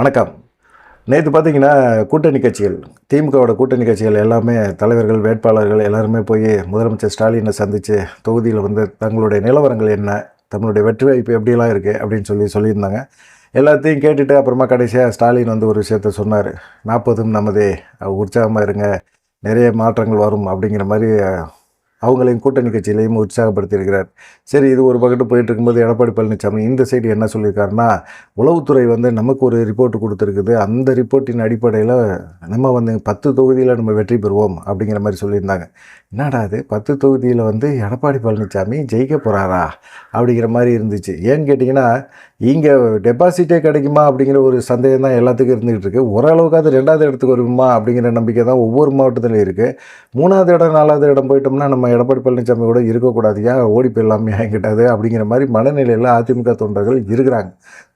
வணக்கம். நேற்று பார்த்தீங்கன்னா கூட்டணி கட்சிகள் திமுகவோட கூட்டணி கட்சிகள் எல்லாமே தலைவர்கள் வேட்பாளர்கள் எல்லாருமே போய் முதலமைச்சர் ஸ்டாலினை சந்தித்து தொகுதியில் வந்து தங்களுடைய நிலவரங்கள் என்ன தங்களுடைய வெற்றி வாய்ப்பு எப்படிலாம் இருக்குது அப்படின்னு சொல்லி சொல்லியிருந்தாங்க. எல்லாத்தையும் கேட்டுட்டு அப்புறமா கடைசியாக ஸ்டாலின் வந்து ஒரு விஷயத்த சொன்னார். நாற்பதும் நமதே உற்சாகமாக இருங்க நிறைய மாற்றங்கள் வரும் அப்படிங்கிற மாதிரி அவங்களையும் கூட்டணி கட்சியிலையும் உற்சாகப்படுத்தியிருக்கிறார். சரி இது ஒரு பக்கத்து போயிட்டு இருக்கும்போது எடப்பாடி பழனிசாமி இந்த சைடு என்ன சொல்லியிருக்காருன்னா உளவுத்துறை வந்து நமக்கு ஒரு ரிப்போர்ட் கொடுத்துருக்குது. அந்த ரிப்போர்ட்டின் அடிப்படையில் நம்ம வந்து பத்து தொகுதியில் நம்ம வெற்றி பெறுவோம் அப்படிங்கிற மாதிரி சொல்லியிருந்தாங்க. என்னடா அது பத்து தொகுதியில் வந்து எடப்பாடி பழனிசாமி ஜெயிக்க போகிறாரா அப்படிங்கிற மாதிரி இருந்துச்சு. ஏன்னு கேட்டிங்கன்னா இங்கே டெபாசிட்டே கிடைக்குமா அப்படிங்கிற ஒரு சந்தேகம் தான் எல்லாத்துக்கும் இருந்துகிட்டு இருக்குது ஓரளவுக்காவது ரெண்டாவது இடத்துக்கு வருமா அப்படிங்கிற நம்பிக்கை தான் ஒவ்வொரு மாவட்டத்திலையும் இருக்குது மூணாவது இடம் நாலாவது இடம் போயிட்டோம்னா நம்ம எடப்பாடி பழனிசாமி கூட இருக்கக்கூடாது. ஏன் ஓடி போயிடலாமே என்கிட்டது அப்படிங்கிற மாதிரி மனநிலையில் அதிமுக தொண்டர்கள் இருக்கிறாங்க.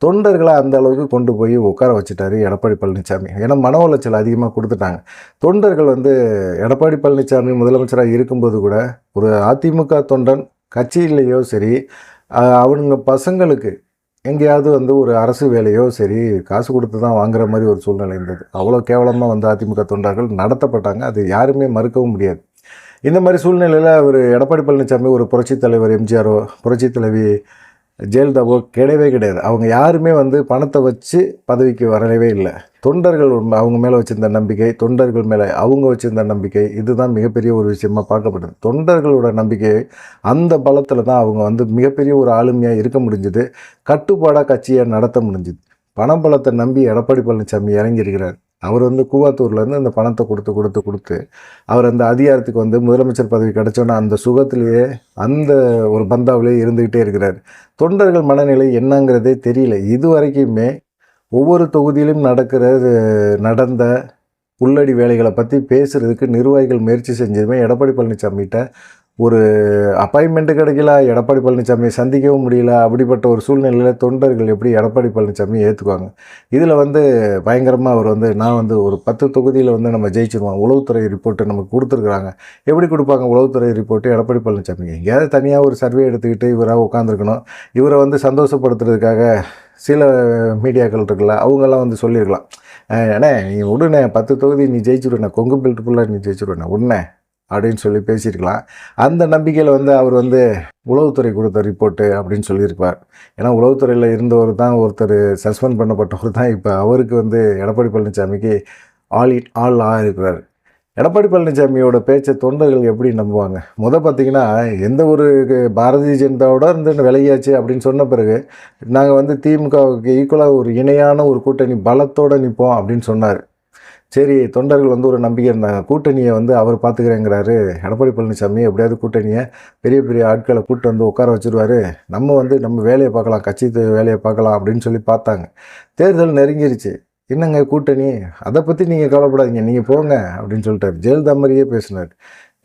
தொண்டர்களை அந்த அளவுக்கு கொண்டு போய் உட்கார வச்சுட்டாரு எடப்பாடி பழனிசாமி. ஏன்னா மன உளைச்சல் அதிகமாக கொடுத்துட்டாங்க. தொண்டர்கள் வந்து எடப்பாடி பழனிசாமி முதலமைச்சராக இருக்கும்போது கூட ஒரு அதிமுக தொண்டன் கட்சியிலேயோ சரி அவனுங்க பசங்களுக்கு எங்கேயாவது வந்து ஒரு அரசு வேலையோ சரி காசு கொடுத்து தான் வாங்குற மாதிரி ஒரு சூழ்நிலை இருந்தது. அவ்வளோ கேவலமாக வந்து அதிமுக தொண்டர்கள் நடத்தப்பட்டாங்க. அது யாருமே மறுக்கவும் முடியாது. இந்த மாதிரி சூழ்நிலையில் அவர் எடப்பாடி பழனிசாமி ஒரு புரட்சித் தலைவர் எம்ஜிஆரோ புரட்சித் தலைவி ஜெயலலிதாவோ கிடையவே கிடையாது. அவங்க யாருமே வந்து பணத்தை வச்சு பதவிக்கு வரவே இல்லை. தொண்டர்கள் அவங்க மேலே வச்சிருந்த நம்பிக்கை தொண்டர்கள் மேலே அவங்க வச்சிருந்த நம்பிக்கை இதுதான் மிகப்பெரிய ஒரு விஷயமாக பார்க்கப்படுது. தொண்டர்களோட நம்பிக்கை அந்த பலத்தில் தான் அவங்க வந்து மிகப்பெரிய ஒரு ஆளுமையாக இருக்க முடிஞ்சுது. கட்டுப்பாடாக கட்சியை நடத்த முடிஞ்சுது. பணம் பலத்தை நம்பி எடப்பாடி பழனிசாமி இறங்கியிருக்கிறார். அவர் வந்து கூவாத்தூர்லேருந்து அந்த பணத்தை கொடுத்து கொடுத்து கொடுத்து அவர் அந்த அதிகாரத்துக்கு வந்து முதலமைச்சர் பதவி கிடச்சோன்னா அந்த சுகத்திலேயே அந்த ஒரு பந்தாவிலேயே இருந்துக்கிட்டே இருக்கிறார். தொண்டர்கள் மனநிலை என்னங்கிறதே தெரியல. இது வரைக்குமே ஒவ்வொரு தொகுதியிலும் நடக்கிற நடந்த உள்ளடி வேலைகளை பற்றி பேசுகிறதுக்கு நிர்வாகிகள் முயற்சி செஞ்சதுமே எடப்பாடி பழனிசாமிகிட்ட ஒரு அப்பாயின்மெண்ட்டு கிடைக்கல எடப்பாடி பழனிசாமியை சந்திக்கவும் முடியல அப்படிப்பட்ட ஒரு சூழ்நிலையில் தொண்டர்கள் எப்படி எடப்பாடி பழனிசாமியை ஏற்றுக்குவாங்க இதில் வந்து பயங்கரமாக அவர் வந்து நான் வந்து ஒரு பத்து தொகுதியில் வந்து நம்ம ஜெயிச்சிருவோம். உளவுத்துறை ரிப்போர்ட்டு நமக்கு கொடுத்துருக்குறாங்க. எப்படி கொடுப்பாங்க உளவுத்துறை ரிப்போர்ட்டு எடப்பாடி பழனிசாமி எங்கேயாவது தனியாக ஒரு சர்வே எடுத்துக்கிட்டு இவராக உட்காந்துருக்கணும் இவரை வந்து சந்தோஷப்படுத்துறதுக்காக சில மீடியாக்கள் இருக்குல்ல அவங்கெல்லாம் வந்து சொல்லியிருக்கலாம். ஏன்னா அண்ணே நீ விடுண்ணே பத்து தொகுதி நீ ஜெயிச்சுடுண்ணே கொங்கு பெல்ட் ஃபுல்லாக நீ ஜெயிச்சுடுண்ணே உடனே அப்படின்னு சொல்லி பேசியிருக்கலாம். அந்த நம்பிக்கையில் வந்து அவர் வந்து உளவுத்துறை கொடுத்த ரிப்போர்ட்டு அப்படின்னு சொல்லியிருப்பார். ஏன்னா உளவுத்துறையில் இருந்தவர் தான் ஒருத்தர் சஸ்பெண்ட் பண்ணப்பட்டவர் தான். இப்போ அவருக்கு வந்து எடப்பாடி பழனிசாமிக்கு ஆள் ஆள் ஆல் ஆ இருக்கிறார் எடப்பாடி பழனிசாமியோட பேச்சை தொண்டர்கள் எப்படி நம்புவாங்க? முத பார்த்தீங்கன்னா எந்த ஒரு பாரதிய ஜனதாவோட இருந்து விலகியாச்சு அப்படின்னு சொன்ன பிறகு நாங்கள் வந்து திமுகவுக்கு ஈக்குவலாக ஒரு இணையான ஒரு கூட்டணி பலத்தோடு நிற்போம் அப்படின்னு சொன்னார். சரி தொண்டர்கள் வந்து ஒரு நம்பிக்கை இருந்தாங்க. கூட்டணியை வந்து அவர் பார்த்துக்கிறேங்கிறாரு. எடப்பாடி பழனிசாமி எப்படியாவது கூட்டணியை பெரிய பெரிய ஆட்களை கூட்டு வந்து உட்கார வச்சிருவாரு. நம்ம வந்து நம்ம வேலையை பார்க்கலாம் கட்சி வேலையை பார்க்கலாம் அப்படின்னு சொல்லி பார்த்தாங்க. தேர்தல் நெருங்கிருச்சு. என்னங்க கூட்டணி? அதை பற்றி நீங்கள் கவலைப்படாதீங்க. நீங்கள் போங்க அப்படின்னு சொல்லிட்டார். ஜெயலலிதா மாதிரியே பேசினார்.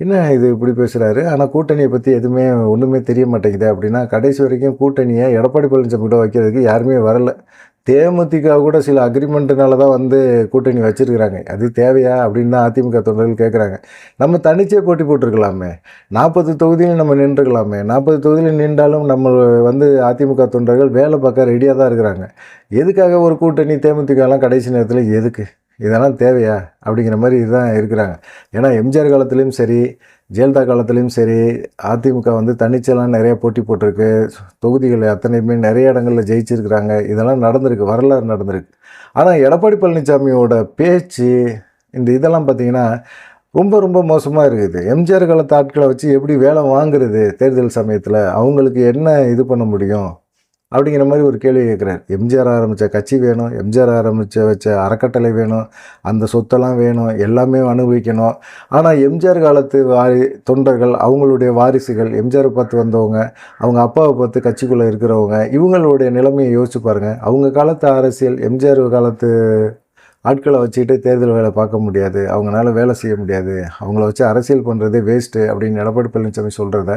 என்ன இது இப்படி பேசுகிறாரு ஆனால் கூட்டணியை பற்றி எதுவுமே ஒன்றுமே தெரிய மாட்டேங்குது அப்படின்னா கடைசி வரைக்கும் கூட்டணியை எடப்பாடி பழனிசாமி கூட வைக்கிறதுக்கு யாருமே வரல. தேமுதிக கூட சில அக்ரிமெண்ட்டுனால தான் வந்து கூட்டணி வச்சிருக்கிறாங்க. அது தேவையா அப்படின்னு தான் அதிமுக தொண்டர்கள் கேட்குறாங்க நம்ம தனிச்சே போட்டி போட்டிருக்கலாமே. நாற்பது தொகுதியில் நம்ம நின்றுக்கலாமே. நாற்பது தொகுதியில் நின்றாலும் நம்ம வந்து அதிமுக தொண்டர்கள் வேலை பார்க்க ரெடியாக தான் இருக்கிறாங்க. எதுக்காக ஒரு கூட்டணி தேமுதிகலாம் கடைசி நேரத்தில்? எதுக்கு? இதெல்லாம் தேவையா? அப்படிங்கிற மாதிரி இதுதான் இருக்கிறாங்க. ஏன்னா எம்ஜிஆர் காலத்துலேயும் சரி ஜெயலலிதா காலத்துலேயும் சரி அதிமுக வந்து தனிச்செல்லாம் நிறையா போட்டி போட்டிருக்கு. தொகுதிகள் அத்தனையுமே நிறைய இடங்களில் ஜெயிச்சிருக்கிறாங்க. இதெல்லாம் நடந்திருக்கு. வரலாறு நடந்திருக்கு. ஆனால் எடப்பாடி பழனிசாமியோட பேச்சு இந்த இதெல்லாம் பார்த்தீங்கன்னா ரொம்ப ரொம்ப மோசமாக இருக்குது. எம்ஜிஆர் காலத்து ஆட்களை வச்சு எப்படி வேலை வாங்குறது தேர்தல் சமயத்தில்? அவங்களுக்கு என்ன இது பண்ண முடியும்? அப்படிங்கிற மாதிரி ஒரு கேள்வி கேட்குறாரு எம்ஜிஆர் ஆரம்பித்த கட்சி வேணும் எம்ஜிஆர் ஆரம்பித்த வச்ச அறக்கட்டளை வேணும் அந்த சொத்தெல்லாம் வேணும் எல்லாமே அனுபவிக்கணும். ஆனால் எம்ஜிஆர் காலத்து வாரி தொண்டர்கள் அவங்களுடைய வாரிசுகள் எம்ஜிஆர் பார்த்து வந்தவங்க அவங்க அப்பாவை பார்த்து கட்சிக்குள்ளே இருக்கிறவங்க இவங்களுடைய நிலைமையை யோசிச்சு பாருங்கள் அவங்க காலத்து அரசியல் எம்ஜிஆர் காலத்து ஆட்களை வச்சுக்கிட்டு தேர்தல் வேலை பார்க்க முடியாது. அவங்களால வேலை செய்ய முடியாது. அவங்கள வச்சு அரசியல் பண்ணுறதே வேஸ்ட்டு அப்படின்னு எடப்பாடி பழனிசாமி சொல்கிறத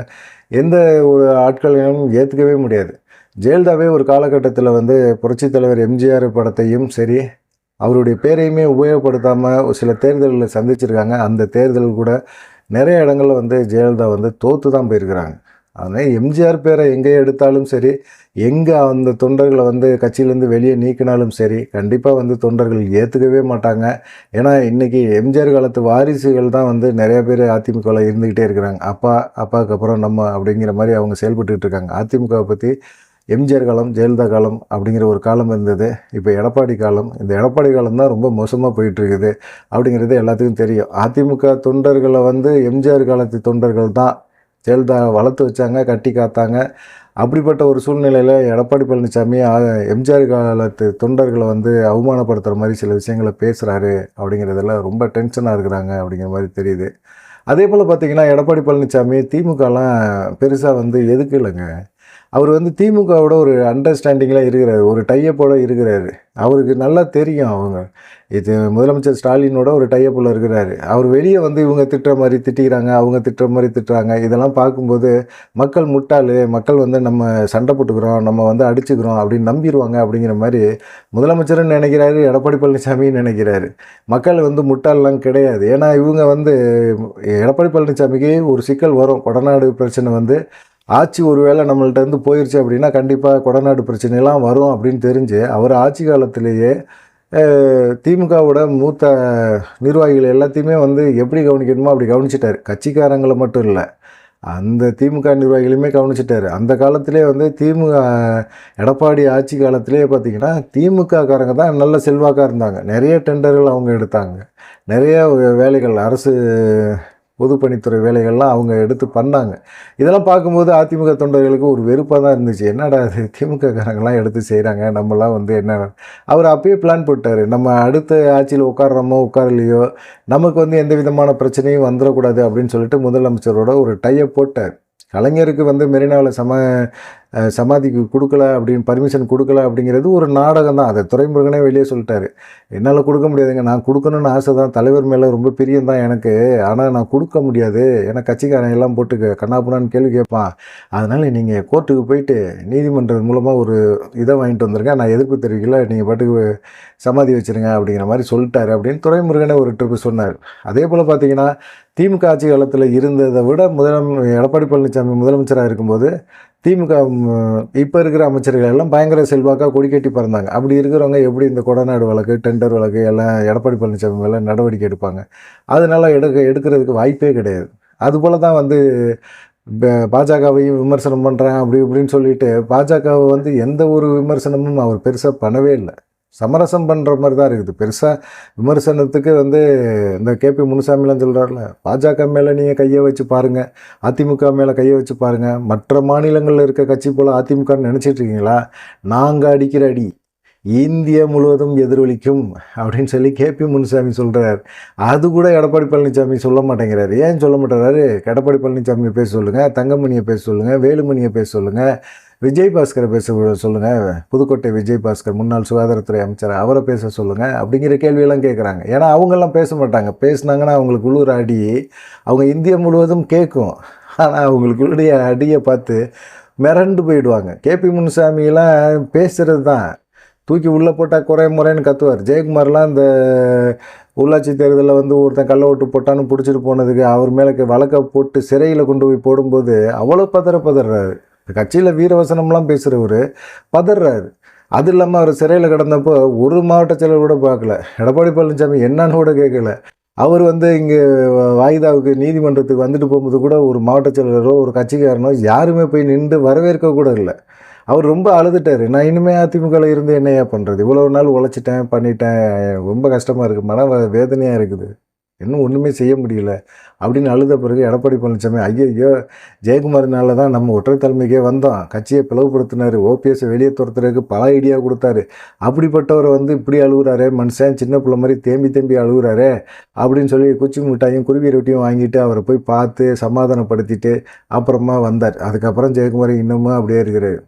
எந்த ஒரு ஆட்களையும் ஏற்றுக்கவே முடியாது. ஜெயலலிதாவே ஒரு காலகட்டத்தில் வந்து புரட்சித் தலைவர் எம்ஜிஆர் படத்தையும் சரி அவருடைய பேரையுமே உபயோகப்படுத்தாமல் சில தேர்தல்களை சந்திச்சிருக்காங்க. அந்த தேர்தல் கூட நிறைய இடங்களில் வந்து ஜெயலலிதா வந்து தோற்று தான் போயிருக்கிறாங்க. அதனால் எம்ஜிஆர் பேரை எங்கே எடுத்தாலும் சரி எங்கே அந்த தொண்டர்களை வந்து கட்சியிலேருந்து வெளியே நீக்கினாலும் சரி கண்டிப்பாக வந்து தொண்டர்கள் ஏற்றுக்கவே மாட்டாங்க. ஏன்னா இன்றைக்கி எம்ஜிஆர் காலத்து வாரிசுகள் தான் வந்து நிறைய பேர் அதிமுகவில் இருந்துக்கிட்டே இருக்கிறாங்க. அப்பா அப்பாவுக்கு அப்புறம் நம்ம அப்படிங்கிற மாதிரி அவங்க செயல்பட்டுக்கிட்டு இருக்காங்க. அதிமுகவை பற்றி எம்ஜிஆர் காலம் ஜெயலலிதா காலம் அப்படிங்கிற ஒரு காலம் இருந்தது. இப்போ எடப்பாடி காலம் இந்த எடப்பாடி காலம் தான் ரொம்ப மோசமாக போயிட்டு இருக்குது அப்படிங்கிறது எல்லாத்துக்கும் தெரியும். அதிமுக தொண்டர்களை வந்து எம்ஜிஆர் காலத்து தொண்டர்கள் தான். ஜெயலலிதா வளர்த்து வச்சாங்க கட்டி காத்தாங்க. அப்படிப்பட்ட ஒரு சூழ்நிலையில் எடப்பாடி பழனிசாமி எம்ஜிஆர் காலத்து தொண்டர்களை வந்து அவமானப்படுத்துகிற மாதிரி சில விஷயங்களை பேசுகிறாரு அப்படிங்கிறதெல்லாம் ரொம்ப டென்ஷனாக இருக்கிறாங்க அப்படிங்கிற மாதிரி தெரியுது. அதே போல் பார்த்திங்கன்னா எடப்பாடி பழனிசாமி திமுகலாம் பெருசாக வந்து எதுக்கு இல்லைங்க? அவர் வந்து திமுகவோட ஒரு அண்டர்ஸ்டாண்டிங்கில் இருக்கிறாரு ஒரு டையப்போட இருக்கிறாரு. அவருக்கு நல்லா தெரியும் அவங்க. இது முதலமைச்சர் ஸ்டாலினோட ஒரு டையப்பில் இருக்கிறாரு. அவர் வெளியே வந்து இவங்க திட்டுற மாதிரி திட்டிக்கிறாங்க அவங்க திட்டுற மாதிரி திட்டுறாங்க. இதெல்லாம் பார்க்கும்போது மக்கள் முட்டாள் மக்கள் வந்து நம்ம சண்டை போட்டுக்கிறோம் நம்ம வந்து அடிச்சுக்கிறோம் அப்படின்னு நம்பிடுவாங்க அப்படிங்கிற மாதிரி முதலமைச்சரும் நினைக்கிறாரு எடப்பாடி பழனிசாமியும் நினைக்கிறாரு. மக்கள் வந்து முட்டாளெலாம் கிடையாது. ஏன்னா இவங்க வந்து எடப்பாடி பழனிசாமிக்கு ஒரு சிக்கல் வரும். கொடநாடு பிரச்சனை வந்து ஆட்சி ஒருவேளை நம்மள்ட்ட இருந்து போயிடுச்சு அப்படின்னா கண்டிப்பாக கொடநாடு பிரச்சனைலாம் வரும் அப்படின்னு தெரிஞ்சு அவர் ஆட்சி காலத்திலேயே திமுகவோட மூத்த நிர்வாகிகள் எல்லாத்தையுமே வந்து எப்படி கவனிக்கணுமோ அப்படி கவனிச்சிட்டார். கட்சிக்காரங்களை மட்டும் இல்லை அந்த திமுக நிர்வாகிகளையுமே கவனிச்சிட்டாரு. அந்த காலத்திலே வந்து திமுக எடப்பாடி ஆட்சி காலத்திலே பார்த்தீங்கன்னா திமுகக்காரங்க தான் நல்ல செல்வாக்காக இருந்தாங்க. நிறைய டெண்டர்கள் அவங்க எடுத்தாங்க. நிறைய வேலைகள் அரசு பொதுப்பணித்துறை வேலைகள்லாம் அவங்க எடுத்து பண்ணாங்க. இதெல்லாம் பார்க்கும்போது அதிமுக தொண்டர்களுக்கு ஒரு வெறுப்பாக தான் இருந்துச்சு. என்னடா இது? திமுக எடுத்து செய்கிறாங்க நம்மலாம் வந்து என்ன அவர் அப்பயே பிளான் போட்டார். நம்ம அடுத்த ஆட்சியில் உட்காடுறோமோ உட்காரலையோ நமக்கு வந்து எந்த விதமான பிரச்சனையும் வந்துடக்கூடாது அப்படின்னு சொல்லிட்டு முதலமைச்சரோட ஒரு டையை போட்டார். கலைஞருக்கு வந்து மெரினாவில் சம சமாதிக்கு கொடுக்கல அப்படின்னு பர்மிஷன் கொடுக்கல அப்படிங்கிறது ஒரு நாடகம் தான். அதை துறைமுருகனே வெளியே சொல்லிட்டாரு. என்னால் கொடுக்க முடியாதுங்க. நான் கொடுக்கணும்னு ஆசை தான் தலைவர் மேலே ரொம்ப பிரியம் தான் எனக்கு. ஆனால் நான் கொடுக்க முடியாது. ஏன்னா கட்சிக்காரன் எல்லாம் போட்டு கண்ணாப்புனான்னு கேள்வி கேட்பான். அதனால் நீங்கள் கோர்ட்டுக்கு போயிட்டு நீதிமன்றம் மூலமாக ஒரு இதை வாங்கிட்டு வந்துருங்க நான் எதிர்ப்பு தெரிவிக்கல. நீங்கள் பாட்டுக்கு சமாதி வச்சிருங்க அப்படிங்கிற மாதிரி சொல்லிட்டாரு அப்படின்னு துறைமுருகனே ஒரு ட்ரிப்பு சொன்னார். அதே போல் பார்த்தீங்கன்னா திமுக ஆட்சி காலத்தில் இருந்ததை விட முதலம் எடப்பாடி பழனிசாமி முதலமைச்சராக இருக்கும்போது திமுக இப்போ இருக்கிற அமைச்சர்கள் எல்லாம் பயங்கர செல்வாக்காக கொடிக்கட்டி பிறந்தாங்க பறந்தாங்க. அப்படி இருக்கிறவங்க எப்படி இந்த கொடநாடு வழக்கு டெண்டர் வழக்கு எல்லாம் எடப்பாடி பழனிசாமி மேலே நடவடிக்கை எடுப்பாங்க? அதனால எடுக்க எடுக்கிறதுக்கு வாய்ப்பே கிடையாது. அதுபோல் தான் வந்து பாஜகவையும் விமர்சனம் பண்ணுறேன் அப்படி இப்படின்னு சொல்லிட்டு பாஜகவை வந்து எந்த ஒரு விமர்சனமும் அவர் பெருசாக பண்ணவே இல்லை. சமரசம் பண்ணுற மாதிரி தான் இருக்குது. பெருசாக விமர்சனத்துக்கு வந்து இந்த கேபி முனுசாமிலாம் சொல்கிறார்ல பாஜக மேலே நீங்கள் கையை வச்சு பாருங்கள் அதிமுக மேலே கையை வச்சு பாருங்கள் மற்ற மாநிலங்களில் இருக்க கட்சி போல் அதிமுகன்னு நினச்சிட்டு இருக்கீங்களா? நாங்கள் அடிக்கிற அடி இந்தியா முழுவதும் எதிரொலிக்கும் அப்படின்னு சொல்லி கேபி முனுசாமி சொல்கிறார் அது கூட எடப்பாடி பழனிசாமி சொல்ல மாட்டேங்கிறாரு. ஏன் சொல்ல மாட்டேறாரு? எடப்பாடி பழனிசாமியை பேச சொல்லுங்கள் தங்கமணியை பேச சொல்லுங்கள் வேலுமணியை பேச சொல்லுங்கள் விஜய் பாஸ்கரை பேச சொல்லுங்கள் புதுக்கோட்டை விஜய் பாஸ்கர் முன்னாள் சுகாதாரத்துறை அமைச்சர் அவரை பேச சொல்லுங்கள் அப்படிங்கிற கேள்வியெல்லாம் கேட்குறாங்க ஏன்னா அவங்கெல்லாம் பேச மாட்டாங்க. பேசுனாங்கன்னா அவங்களுக்கு உள்ளூர் அடி அவங்க இந்தியா முழுவதும் கேட்கும் ஆனால் அவங்களுக்குள்ளுடைய அடியை பார்த்து மிரண்டு போயிடுவாங்க. கேபி முனுசாமியெல்லாம் பேசுகிறது தான் தூக்கி உள்ளே போட்டால் குறை முறைன்னு கத்துவார். ஜெயக்குமார்லாம் இந்த உள்ளாட்சி தேர்தலில் வந்து ஒருத்தன் கள்ள ஓட்டு போட்டான்னு பிடிச்சிட்டு போனதுக்கு அவர் மேலே வழக்கை போட்டு சிறையில் கொண்டு போய் போடும்போது அவ்வளோ பதற பதறாரு. கட்சியில் வீரவசனம்லாம் பேசுகிறவர் பதறாரு அது இல்லாமல் அவர் சிறையில் கிடந்தப்போ ஒரு மாவட்ட செயலர் கூட பார்க்கல. எடப்பாடி பழனிசாமி என்னன்னு கூட கேட்கல. அவர் வந்து இங்கே வாய்தாவுக்கு நீதிமன்றத்துக்கு வந்துட்டு போகும்போது கூட ஒரு மாவட்ட செயலரோ ஒரு கட்சிக்காரனோ யாருமே போய் நின்று வரவேற்க கூட இல்லை. அவர் ரொம்ப அழுதுட்டார். நான் இனிமேல் அதிமுகவில் இருந்து என்னையா பண்ணுறது இவ்வளோ நாள் உழைச்சிட்டேன் பண்ணிட்டேன். ரொம்ப கஷ்டமாக இருக்குது மன வேதனையாக இருக்குது. இன்னும் ஒன்றுமே செய்ய முடியல. அப்படின்னு அழுத பிறகு எடப்பாடி பழனிசாமி ஐயோ ஜெயக்குமாரினால தான் நம்ம ஒற்றை தலைமைக்கே வந்தோம். கட்சியை பிளவுபடுத்தினார் ஓபிஎஸ் வெளியே துரத்துறதுக்கு பல ஐடியா கொடுத்தாரு. அப்படிப்பட்டவரை வந்து இப்படி அழுகுறாரு மனுஷன் சின்ன பிள்ளை மாதிரி தேம்பி தேம்பி அழுகுறாரு அப்படின்னு சொல்லி குச்சி மிட்டாயும் குருவி ரொட்டியும் வாங்கிட்டு அவரை போய் பார்த்து சமாதானப்படுத்திட்டு அப்புறமா வந்தார். அதுக்கப்புறம் ஜெயக்குமார் இன்னமும் அப்படியே இருக்கிறார்.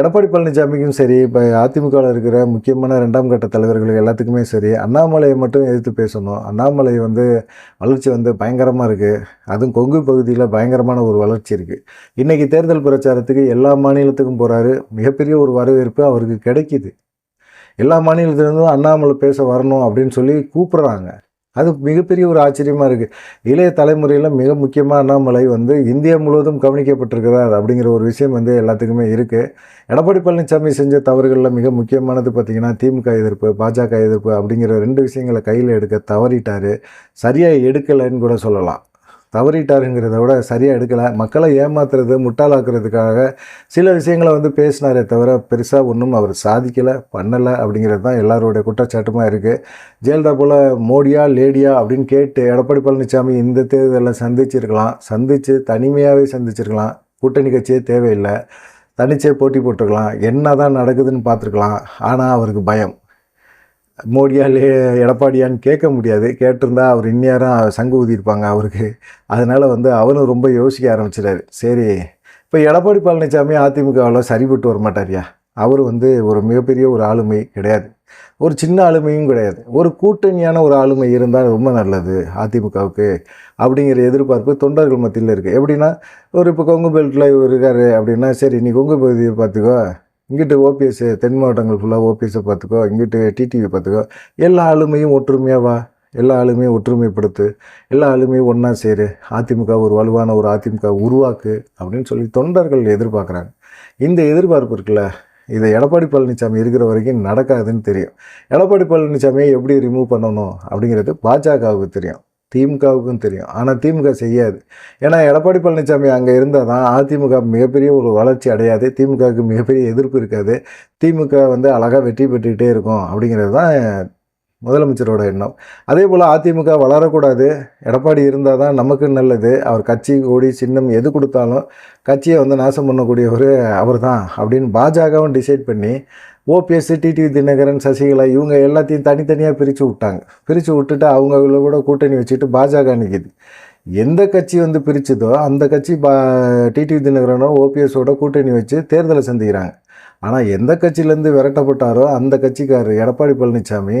எடப்பாடி பழனிசாமிக்கும் சரி இப்போ அதிமுகவில் இருக்கிற முக்கியமான ரெண்டாம் கட்ட தலைவர்கள் எல்லாத்துக்குமே சரி அண்ணாமலையை மட்டும் எதிர்த்து பேசணும். அண்ணாமலை வந்து வளர்ச்சி வந்து பயங்கரமாக இருக்குது அதுவும் கொங்கு பகுதியில் பயங்கரமான ஒரு வளர்ச்சி இருக்குது இன்றைக்கி தேர்தல் பிரச்சாரத்துக்கு எல்லா மாநிலத்துக்கும் போகிறாரு மிகப்பெரிய ஒரு வரவேற்பு அவருக்கு கிடைக்கிது. எல்லா மாநிலத்திலேருந்தும் அண்ணாமலை பேச வரணும் அப்படின்னு சொல்லி கூப்பிட்றாங்க. அது மிகப்பெரிய ஒரு ஆச்சரியமாக இருக்குது இளைய தலைமுறையில் மிக முக்கியமான அண்ணாமலை வந்து இந்தியா முழுவதும் கவனிக்கப்பட்டிருக்கிறார் அப்படிங்கிற ஒரு விஷயம் வந்து எல்லாத்துக்குமே இருக்குது எடப்பாடி பழனிசாமி செஞ்ச தவறுகளில் மிக முக்கியமானது பார்த்திங்கன்னா திமுக எதிர்ப்பு பாஜக எதிர்ப்பு அப்படிங்கிற ரெண்டு விஷயங்களை கையில் எடுக்க தவறிட்டார். சரியாக எடுக்கலைன்னு கூட சொல்லலாம். தவறிட்டாருங்கிறத விட சரியாக எடுக்கலை. மக்களை ஏமாத்துறது முட்டாளாக்குறதுக்காக சில விஷயங்களை வந்து பேசினாரே தவிர பெருசாக ஒன்றும் அவர் சாதிக்கலை பண்ணலை அப்படிங்கிறது தான் எல்லாருடைய குற்றச்சாட்டுமாக இருக்குது ஜெயலலிதா போல் மோடியா லேடியா அப்படின்னு கேட்டு எடப்பாடி பழனிசாமி இந்த தேர்தலில் சந்திச்சிருக்கலாம். சந்தித்து தனிமையாகவே சந்திச்சிருக்கலாம். கூட்டணி கட்சியே தேவையில்லை. தனிச்சே போட்டி போட்டிருக்கலாம் என்ன தான் நடக்குதுன்னு பார்த்துருக்கலாம். ஆனால் அவருக்கு பயம். மோடியாலே எடப்பாடியான்னு கேட்க முடியாது. கேட்டிருந்தா அவர் இந்நேரம் சங்கு ஊதியிருப்பாங்க அவருக்கு. அதனால் வந்து அவரும் ரொம்ப யோசிக்க ஆரம்பிச்சிட்டாரு. சரி இப்போ எடப்பாடி பழனிசாமி அதிமுகவில் சரிபட்டு வர மாட்டார்யா அவர் வந்து ஒரு மிகப்பெரிய ஒரு ஆளுமை கிடையாது. ஒரு சின்ன ஆளுமையும் கிடையாது. ஒரு கூட்டணியான ஒரு ஆளுமை இருந்தால் ரொம்ப நல்லது அதிமுகவுக்கு அப்படிங்கிற எதிர்பார்ப்பு தொண்டர்கள் மத்தியில் இருக்குது எப்படின்னா ஒரு இப்போ கொங்கு பெல்ட்டில் இவர் இருக்கார் அப்படின்னா சரி நீ கொங்கு பகுதியை பார்த்துக்கோ. இங்கிட்டு ஓபிஎஸ் தென் மாவட்டங்கள் ஃபுல்லாக ஓபிஎஸ்ஸை பார்த்துக்கோ இங்கிட்டு டிடிவி பார்த்துக்கோ. எல்லா ஆளுமையும் ஒற்றுமையாக வா. எல்லா ஆளுமையும் ஒற்றுமைப்படுத்து. எல்லா ஆளுமையும் ஒன்றா சேரு. அதிமுக ஒரு வலுவான ஒரு அதிமுக உருவாக்கு அப்படின்னு சொல்லி தொண்டர்கள் எதிர்பார்க்குறாங்க. இந்த எதிர்பார்ப்பு இருக்குல்ல இதை எடப்பாடி பழனிசாமி இருக்கிற வரைக்கும் நடக்காதுன்னு தெரியும். எடப்பாடி பழனிசாமியை எப்படி ரிமூவ் பண்ணணும் அப்படிங்கிறது பாஜகவுக்கு தெரியும். திமுகவுக்கும் தெரியும். ஆனால் திமுக செய்யாது. ஏன்னா எடப்பாடி பழனிசாமி அங்கே இருந்தால் தான் அதிமுக மிகப்பெரிய ஒரு வளர்ச்சி அடையாது. திமுகவுக்கு மிகப்பெரிய எதிர்ப்பு இருக்காது. திமுக வந்து அழகாக வெற்றி பெற்றுக்கிட்டே இருக்கும் அப்படிங்கிறது தான் முதலமைச்சரோட எண்ணம். அதே போல் அதிமுக வளரக்கூடாது. எடப்பாடி இருந்தால் தான் நமக்கு நல்லது. அவர் கட்சி கூடி சின்னம் எது கொடுத்தாலும் கட்சியை வந்து நாசம் பண்ணக்கூடியவர் அவர் தான் அப்படின்னு பாஜகவும் டிசைட் பண்ணி ஓபிஎஸ் டிடிவி தினகரன் சசிகலா இவங்க எல்லாத்தையும் தனித்தனியாக பிரித்து விட்டாங்க. பிரித்து விட்டுட்டு அவங்கள கூட கூட்டணி வச்சுட்டு பாஜக நிற்கிது எந்த கட்சி வந்து பிரிச்சதோ அந்த கட்சி பா டிடிவி தினகரனோ ஓபிஎஸோட கூட்டணி வச்சு தேர்தலை சந்திக்கிறாங்க. ஆனால் எந்த கட்சியிலேருந்து விரட்டப்பட்டாரோ அந்த கட்சிக்காரர் எடப்பாடி பழனிசாமி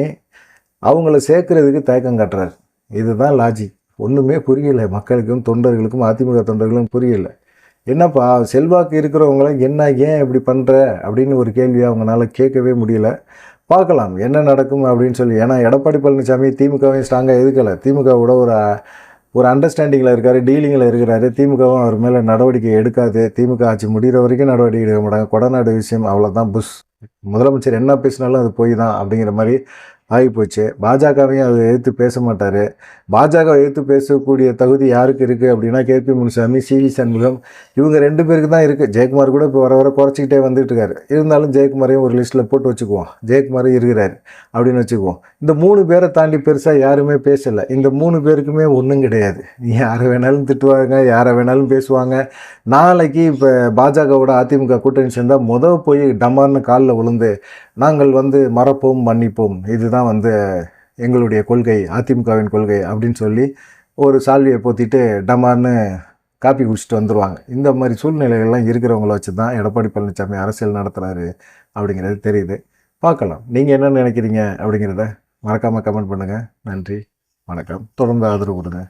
அவங்கள சேர்க்கறதுக்கு தயக்கம் காட்டுறாரு. இதுதான் லாஜிக் ஒன்றுமே புரியலை. மக்களுக்கும் தொண்டர்களுக்கும் அதிமுக தொண்டர்களுக்கும் புரியலை. என்னப்பா செல்வாக்கு இருக்கிறவங்களாம் என்ன ஏன் இப்படி பண்ணுற அப்படின்னு ஒரு கேள்வியை அவங்களால கேட்கவே முடியல. பார்க்கலாம் என்ன நடக்கும் அப்படின்னு சொல்லி. ஏன்னா எடப்பாடி பழனிசாமி திமுகவையும் ஸ்ட்ராங்காக எதுக்கலை திமுகவோட ஒரு ஒரு அண்டர்ஸ்டாண்டிங்கில் இருக்கார் டீலிங்கில் இருக்கிறாரு. திமுகவும் அவர் மேலே நடவடிக்கை எடுக்காது. திமுக ஆட்சி முடிகிற வரைக்கும் நடவடிக்கை எடுக்க மாட்டாங்க. கொடநாடு விஷயம் அவ்வளோதான் புஷ். முதலமைச்சர் என்ன பேசினாலும் அது போய் தான் அப்படிங்கிற மாதிரி ஆகிப்போச்சு. பாஜகவையும் அதை எதிர்த்து பேச மாட்டார். பாஜக எதிர்த்து பேசக்கூடிய தகுதி யாருக்கு இருக்குது அப்படின்னா K P Munusamy C. V. Shanmugam இவங்க ரெண்டு பேருக்கு தான் இருக்குது ஜெயக்குமார் கூட இப்போ வர வர குறைச்சிக்கிட்டே வந்துட்டு இருக்காரு. இருந்தாலும் ஜெயக்குமாரையும் ஒரு லிஸ்ட்டில் போட்டு வச்சுக்குவோம். ஜெயக்குமாரும் இருக்கிறாரு அப்படின்னு வச்சுக்குவோம். இந்த மூணு பேரை தாண்டி பெருசாக யாருமே பேசலை. இந்த மூணு பேருக்குமே ஒன்றும் கிடையாது. யாரை வேணாலும் திட்டுவாங்க யாரை வேணாலும் பேசுவாங்க. நாளைக்கு இப்போ பாஜகவோட அதிமுக கூட்டணி சேர்ந்தால் முதல் போய் டமார்னு காலில் விழுந்து நாங்கள் வந்து மறப்போம் மன்னிப்போம். இதுதான் வந்து எங்களுடைய கொள்கை அதிமுகவின் கொள்கை அப்படின்னு சொல்லி ஒரு சால்வியை போத்திட்டு டமார்னு காப்பி குடிச்சிட்டு வந்துடுவாங்க இந்த மாதிரி சூழ்நிலைகள்லாம் இருக்கிறவங்கள வச்சு தான் எடப்பாடி பழனிசாமி அரசியல் நடத்துகிறாரு அப்படிங்கிறது தெரியுது. பார்க்கலாம். நீங்கள் என்ன நினைக்கிறீங்க அப்படிங்கிறத மறக்காமல் கமெண்ட் பண்ணுங்கள் நன்றி. வணக்கம். தொடர்ந்து ஆதரவு கொடுங்க.